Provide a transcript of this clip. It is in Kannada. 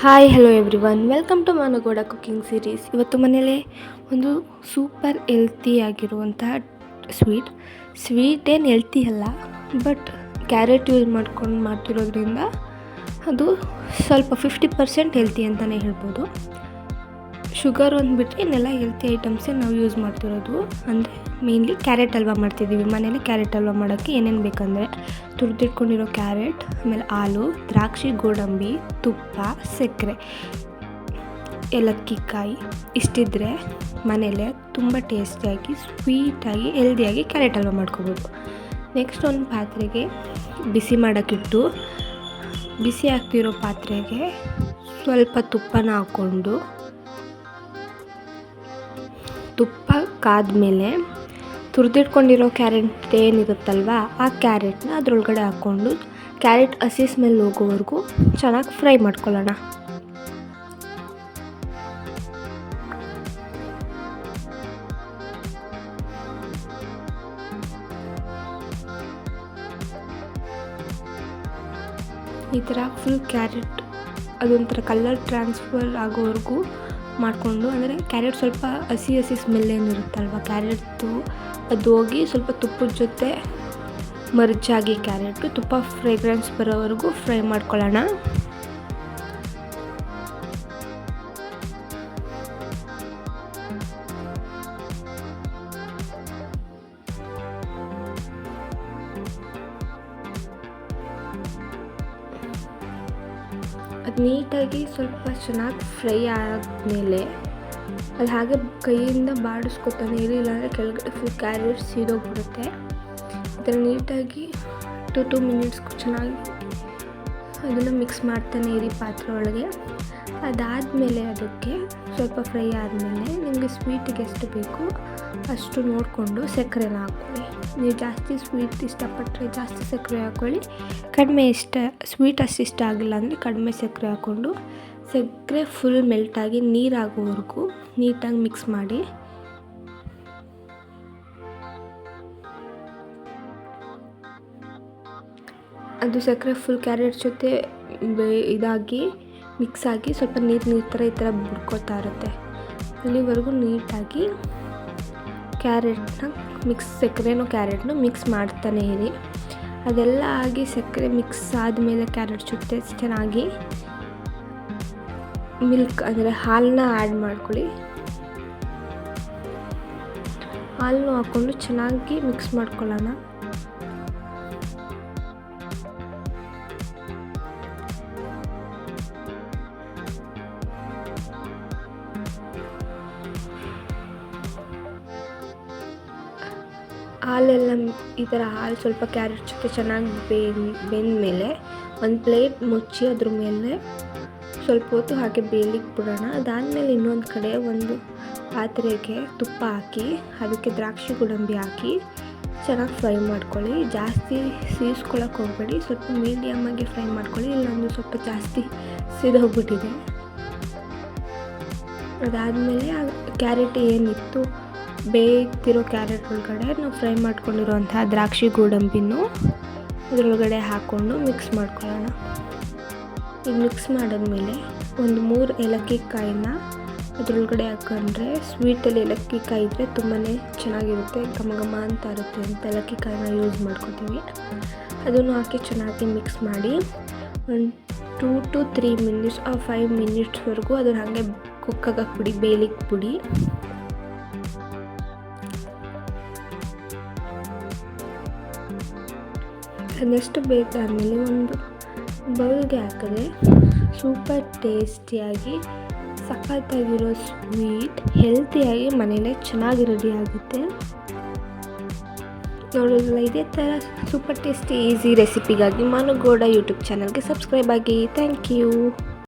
Hi hello every welcome to Managoda cooking series ಇವತ್ತು ಮನೇಲಿ ಒಂದು ಸೂಪರ್ ಎಲ್ತಿ ಆಗಿರುವಂತಹ ಸ್ವೀಟ್ ಸ್ವೀಟ್ ಏನು ಹೆಲ್ತಿ ಅಲ್ಲ ಬಟ್ ಕ್ಯಾರೆಟ್ ಯೂಸ್ ಮಾಡ್ಕೊಂಡು ಮಾಡ್ತಿರೋದ್ರಿಂದ ಅದು ಸ್ವಲ್ಪ ಫಿಫ್ಟಿ ಪರ್ಸೆಂಟ್ ಹೆಲ್ತಿ ಅಂತಲೇ ಹೇಳ್ಬೋದು. ಶುಗರ್ ಒಂದು ಬಿಟ್ಟರೆ ಇನ್ನೆಲ್ಲ ಹೆಲ್ತಿ ಐಟಮ್ಸೇ ನಾವು ಯೂಸ್ ಮಾಡ್ತಿರೋದು. ಅಂದರೆ ಮೇನ್ಲಿ ಕ್ಯಾರೆಟ್ ಹಲ್ವಾ ಮಾಡ್ತಿದ್ದೀವಿ. ಮನೇಲಿ ಕ್ಯಾರೆಟ್ ಹಲ್ವಾ ಮಾಡೋಕ್ಕೆ ಏನೇನು ಬೇಕಂದರೆ ತುರಿದಿಟ್ಕೊಂಡಿರೋ ಕ್ಯಾರೆಟ್ ಆಮೇಲೆ ಹಾಲು ದ್ರಾಕ್ಷಿ, ಗೋಡಂಬಿ, ತುಪ್ಪ, ಸಕ್ಕರೆ. ಏಲಕ್ಕಿಕಾಯಿ ಇಷ್ಟಿದ್ರೆ ಮನೇಲೆ ತುಂಬ ಟೇಸ್ಟಿಯಾಗಿ ಸ್ವೀಟಾಗಿ ಹೆಲ್ದಿಯಾಗಿ ಕ್ಯಾರೆಟ್ ಹಲ್ವಾ ಮಾಡ್ಕೋಬೋದು. ನೆಕ್ಸ್ಟ್ ಒಂದು ಪಾತ್ರೆಗೆ ಬಿಸಿ ಮಾಡೋಕ್ಕಿಟ್ಟು ಬಿಸಿ ಆಗ್ತಿರೋ ಪಾತ್ರೆಗೆ ಸ್ವಲ್ಪ ತುಪ್ಪನ ಹಾಕ್ಕೊಂಡು ತುಪ್ಪ ಕಾದ್ಮೇಲೆ ತುರಿದಿಟ್ಕೊಂಡಿರೋ ಕ್ಯಾರೆಟ್ ಏನಿರುತ್ತಲ್ವ, ಆ ಕ್ಯಾರೆಟ್ನ ಅದರೊಳಗಡೆ ಹಾಕ್ಕೊಂಡು ಕ್ಯಾರೆಟ್ ಹಸಿ ಸ್ಮೆಲ್ ಹೋಗೋವರೆಗೂ ಚೆನ್ನಾಗಿ ಫ್ರೈ ಮಾಡ್ಕೊಳ್ಳೋಣ. ಈ ಥರ ಫುಲ್ ಕ್ಯಾರೆಟ್ ಅದೊಂಥರ ಕಲರ್ ಟ್ರಾನ್ಸ್ಫರ್ ಆಗೋವರೆಗೂ ಮಾಡಿಕೊಂಡು, ಅಂದರೆ ಕ್ಯಾರೆಟ್ ಸ್ವಲ್ಪ ಹಸಿ ಹಸಿ ಸ್ಮೆಲ್ ಏನಿರುತ್ತಲ್ವ ಕ್ಯಾರೆಟ್ದು ಅದು ಹೋಗಿ ಸ್ವಲ್ಪ ತುಪ್ಪದ ಜೊತೆ ಮರ್ಜಾಗಿ ಕ್ಯಾರೆಟು ತುಪ್ಪ ಫ್ರೇಗ್ರೆನ್ಸ್ ಬರೋವರೆಗೂ ಫ್ರೈ ಮಾಡ್ಕೊಳ್ಳೋಣ. ಅದು ನೀಟಾಗಿ ಸ್ವಲ್ಪ ಚೆನ್ನಾಗಿ ಫ್ರೈ ಆದಮೇಲೆ ಅದು ಹಾಗೆ ಕೈಯಿಂದ ಬಾಡಿಸ್ಕೊತಾನೆ ಇರಿ ಅಂದರೆ ಕೆಳಗಡೆ ಫುಲ್ ಕ್ಯಾರೆಟ್ ಸೀದೋಗ್ಬಿಡುತ್ತೆ. ಈ ಥರ ನೀಟಾಗಿ ಟು ಟು ಮಿನಿಟ್ಸ್ ಚೆನ್ನಾಗಿ ಅದನ್ನು ಮಿಕ್ಸ್ ಮಾಡ್ತಾನೆ ಇರಿ ಪಾತ್ರೆ ಒಳಗೆ ಅದಾದಮೇಲೆ ಅದಕ್ಕೆ ಸ್ವಲ್ಪ ಫ್ರೈ ಆದಮೇಲೆ ನಿಮಗೆ ಸ್ವೀಟಿಗೆ ಎಷ್ಟು ಬೇಕು ಅಷ್ಟು ನೋಡಿಕೊಂಡು ಸಕ್ಕರೆನ ಹಾಕ್ಕೊಳ್ಳಿ. ನೀವು ಜಾಸ್ತಿ ಸ್ವೀಟ್ ಇಷ್ಟಪಟ್ಟರೆ ಜಾಸ್ತಿ ಸಕ್ಕರೆ ಹಾಕ್ಕೊಳ್ಳಿ ಕಡಿಮೆ ಇಷ್ಟ ಸ್ವೀಟ್ ಅಷ್ಟು ಇಷ್ಟ ಆಗಿಲ್ಲ ಅಂದರೆ ಕಡಿಮೆ ಸಕ್ಕರೆ ಹಾಕ್ಕೊಂಡು ಸಕ್ಕರೆ ಫುಲ್ ಮೆಲ್ಟಾಗಿ ನೀರಾಗೋವರೆಗೂ ನೀಟಾಗಿ ಮಿಕ್ಸ್ ಮಾಡಿ. ಅದು ಸಕ್ಕರೆ ಫುಲ್ ಕ್ಯಾರೆಟ್ ಜೊತೆ ಇದಾಗಿ ಮಿಕ್ಸ್ ಆಗಿ ಸ್ವಲ್ಪ ನೀರು ನೀರು ಥರ ಈ ಥರ ಬಿಡ್ಕೋತಾ ಇರುತ್ತೆ. ಅಲ್ಲಿವರೆಗೂ ನೀಟಾಗಿ ಕ್ಯಾರೆಟ್ನ ಮಿಕ್ಸ್, ಸಕ್ಕರೆನೂ ಕ್ಯಾರೆಟ್ನು ಮಿಕ್ಸ್ ಮಾಡ್ತಾನೆ ಇರಿ. ಅದೆಲ್ಲ ಆಗಿ ಸಕ್ಕರೆ ಮಿಕ್ಸ್ ಆದಮೇಲೆ ಕ್ಯಾರೆಟ್ ಜೊತೆ ಚೆನ್ನಾಗಿ ಮಿಲ್ಕ್ ಅಂದರೆ ಹಾಲನ್ನ ಆ್ಯಡ್ ಮಾಡ್ಕೊಳ್ಳಿ. ಹಾಲನ್ನು ಹಾಕ್ಕೊಂಡು ಚೆನ್ನಾಗಿ ಮಿಕ್ಸ್ ಮಾಡ್ಕೊಳ್ಳೋಣ. ಹಾಲೆಲ್ಲ ಈ ಥರ ಹಾಲು ಸ್ವಲ್ಪ ಕ್ಯಾರೆಟ್ ಜೊತೆ ಚೆನ್ನಾಗಿ ಬೇನ್ ಬೆಂದಮೇಲೆ ಒಂದು ಪ್ಲೇಟ್ ಮುಚ್ಚಿ ಅದ್ರ ಮೇಲೆ ಸ್ವಲ್ಪ ಹೊತ್ತು ಹಾಗೆ ಬೇಯಲಿಕ್ಕೆ ಬಿಡೋಣ. ಅದಾದಮೇಲೆ ಇನ್ನೊಂದು ಕಡೆ ಒಂದು ಪಾತ್ರೆಗೆ ತುಪ್ಪ ಹಾಕಿ, ಅದಕ್ಕೆ ದ್ರಾಕ್ಷಿ ಗೋಡಂಬಿ ಹಾಕಿ ಚೆನ್ನಾಗಿ ಫ್ರೈ ಮಾಡ್ಕೊಳ್ಳಿ. ಜಾಸ್ತಿ ಸೀಸ್ಕೊಳ್ಳೋಕೆ ಹೋಗಬೇಡಿ. ಸ್ವಲ್ಪ ಮೀಡಿಯಮ್ಮಾಗಿ ಫ್ರೈ ಮಾಡ್ಕೊಳ್ಳಿ. ಇಲ್ಲೊಂದು ಸ್ವಲ್ಪ ಜಾಸ್ತಿ ಸಿದೋಗ್ಬಿಟ್ಟಿದೆ. ಅದಾದಮೇಲೆ ಕ್ಯಾರೆಟ್ ಏನಿತ್ತು? ಬೇಯ್ತಿರೋ ಕ್ಯಾರೆಟ್ ಒಳಗಡೆ ನಾವು ಫ್ರೈ ಮಾಡ್ಕೊಂಡಿರೋಂಥ ದ್ರಾಕ್ಷಿ ಗೋಡಂಬಿನೂ ಇದರೊಳಗಡೆ ಹಾಕ್ಕೊಂಡು ಮಿಕ್ಸ್ ಮಾಡ್ಕೊಳ್ಳೋಣ. ಈಗ ಮಿಕ್ಸ್ ಮಾಡಿದ್ಮೇಲೆ ಒಂದು ಮೂರು ಏಲಕ್ಕಿ ಕಾಯಿನ ಅದರೊಳಗಡೆ ಹಾಕೊಂಡ್ರೆ ಸ್ವೀಟಲ್ಲಿ ಏಲಕ್ಕಿ ಕಾಯಿ ಇದ್ದರೆ ತುಂಬಾ ಚೆನ್ನಾಗಿರುತ್ತೆ, ಘಮ ಘಮ ಅಂತ ಇರುತ್ತೆ ಅಂತ ಏಲಕ್ಕಿ ಕಾಯಿನ ಯೂಸ್ ಮಾಡ್ಕೊತೀವಿ. ಅದನ್ನು ಹಾಕಿ ಚೆನ್ನಾಗಿ ಮಿಕ್ಸ್ ಮಾಡಿ ಒಂದು ಟೂ ಟು ತ್ರೀ ಮಿನಿಟ್ಸ್ ಆ ಫೈವ್ ಮಿನಿಟ್ಸ್ವರೆಗೂ ಅದನ್ನು ಹಾಗೆ ಕುಕ್ಕಾಗಕ್ಕೆ ಬಿಡಿ ಬೇಯಲಿಕ್ಕೆ ಬಿಡಿ. ಅದೆಷ್ಟು ಬೇಕಾದಮೇಲೆ ಒಂದು ಬೌಲ್ಗೆ ಹಾಕಿದ್ರೆ ಸೂಪರ್ ಟೇಸ್ಟಿಯಾಗಿ, ಸಖತ್ತಾಗಿರೋ ಸ್ವೀಟ್, ಹೆಲ್ತಿಯಾಗಿ ಮನೇಲೆ ಚೆನ್ನಾಗಿ ರೆಡಿ ಆಗುತ್ತೆ. ನೋಡೋದಿಲ್ಲ ಇದೇ ಥರ ಸೂಪರ್ ಟೇಸ್ಟಿ ಈಸಿ ರೆಸಿಪಿಗಾಗಿ ಮನುಗೋಡ ಯೂಟ್ಯೂಬ್ ಚಾನಲ್ಗೆ ಸಬ್ಸ್ಕ್ರೈಬ್ ಆಗಿ. Thank you.